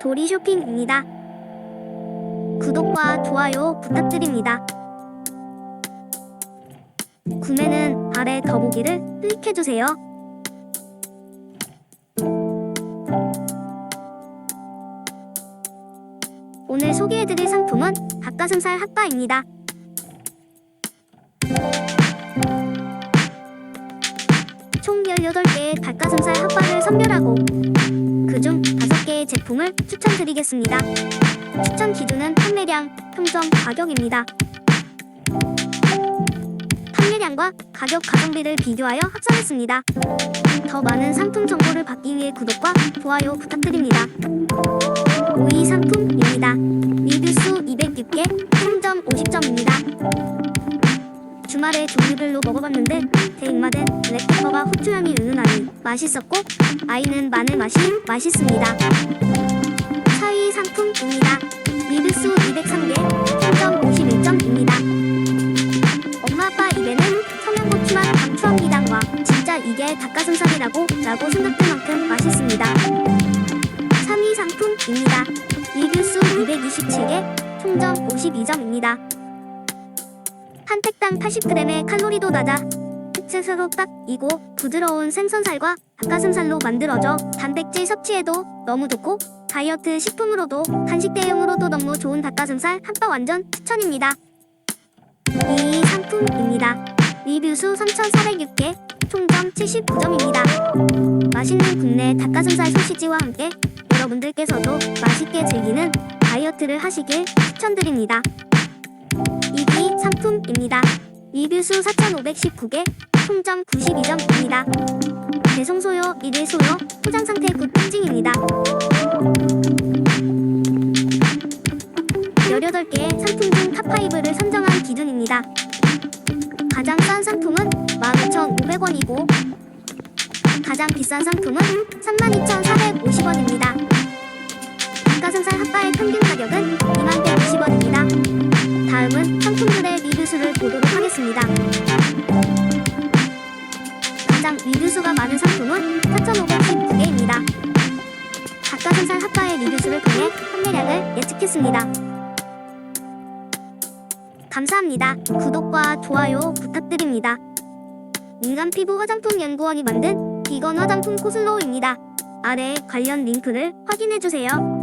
도리 쇼핑입니다. 구독과 좋아요 부탁드립니다. 구매는 아래 더보기를 클릭해주세요. 핫바입니다. 총 18개의 닭가슴살 핫바를 선별하고 그중 5 개의 제품을 추천드리겠습니다. 추천 기준은 판매량, 평점, 가격입니다. 판매량과 가격 가성비를 비교하여 합산했습니다. 더 많은 상품 정보를 받기 위해 구독과 좋아요 부탁드립니다. 5위 상품입니다. 종류별로 먹어봤는데 대입맛엔 블랙페퍼와 후추향이 은은하니 맛있었고 아이는 마늘 맛이 맛있습니다. 4위 상품입니다. 리뷰수 203개, 총점 51점입니다. 엄마 아빠 입에는 청양고추맛 감추합니다와 진짜 이게 닭가슴살이라고 라고 생각할 만큼 맛있습니다. 3위 상품입니다. 리뷰수 227개, 총점 52점입니다. 한 팩당 80g의 칼로리도 낮아 흑채소로 딱 이고 부드러운 생선살과 닭가슴살로 만들어져 단백질 섭취에도 너무 좋고 다이어트 식품으로도 간식 대용으로도 너무 좋은 닭가슴살 한바 완전 추천입니다. 2위 상품입니다. 리뷰수 3,406개, 총점 79점입니다. 맛있는 국내 닭가슴살 소시지와 함께 여러분들께서도 맛있게 즐기는 다이어트를 하시길 추천드립니다. 2위 상품입니다. 리뷰수 4,519개, 총점 92점입니다. 배송 소요, 1일 소요, 포장 상태 굿 인증입니다. 18개의 상품 중 탑5를 선정한 기준입니다. 가장 싼 상품은 15,500원이고 가장 비싼 상품은 32,450원입니다. 닭가슴살 핫바의 평균 가격은 21,120원 가장 리뷰수가 많은 상품은 4,519개입니다. 닭가슴살 핫바의 리뷰수를 통해 판매량을 예측했습니다. 감사합니다. 구독과 좋아요 부탁드립니다. 민간 피부 화장품 연구원이 만든 비건 화장품 코슬로우입니다. 아래 관련 링크를 확인해주세요.